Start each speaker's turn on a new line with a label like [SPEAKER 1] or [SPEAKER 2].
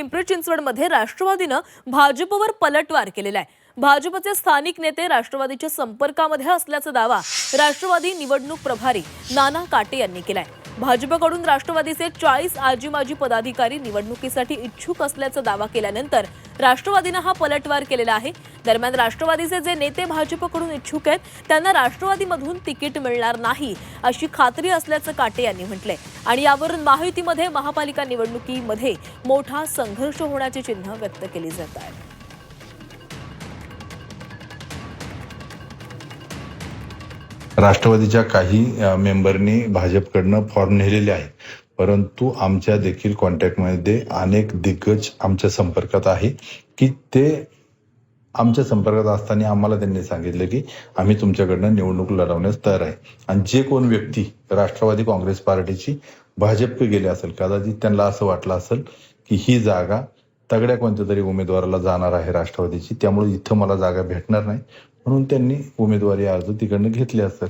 [SPEAKER 1] पिंपरी चिंचवडमध्ये राष्ट्रवादीनं भाजपवर पलटवार केलेला आहे. भाजपचे स्थानिक नेते राष्ट्रवादीच्या संपर्कामध्ये असल्याचा दावा राष्ट्रवादी निवडणूक प्रभारी नाना काटे यांनी केलाय. भाजपकडून राष्ट्रवादीचे चाळीस आजी माजी पदाधिकारी निवडणुकीसाठी इच्छुक असल्याचा दावा केल्यानंतर राष्ट्रवादीनं हा पलटवार केलेला आहे. दरम्यान राष्ट्रवादीचे जे नेते भाजपकडून इच्छुक आहेत त्यांना राष्ट्रवादीमधून तिकीट मिळणार नाही अशी खात्री असल्याचं काटे यांनी म्हटलंय. आणि यावरून महायुतीमध्ये महापालिका निवडणुकीमध्ये मोठा संघर्ष होण्याची चिन्ह व्यक्त केली जात आहेत
[SPEAKER 2] राष्ट्रवादीच्या काही मेंबरनी भाजपकडनं फॉर्म नेलेले आहेत. परंतु आमच्या देखील कॉन्टॅक्टमध्ये अनेक दिग्गज आमच्या संपर्कात आहे की ते आमच्या संपर्कात असताना आम्हाला त्यांनी सांगितलं की आम्ही तुमच्याकडनं निवडणूक लढवण्यास तयार आहे. आणि जे कोण व्यक्ती राष्ट्रवादी काँग्रेस पार्टीची भाजपकडे गेले असेल कदाचित त्यांना असं वाटलं असेल की ही जागा तगड्या कोणत्या तरी उमेदवाराला जाणार आहे राष्ट्रवादीची. त्यामुळे इथं मला जागा भेटणार नाही. म्हणून त्यांनी उमेदवारी अर्ज तिकडनं घेतले असेल.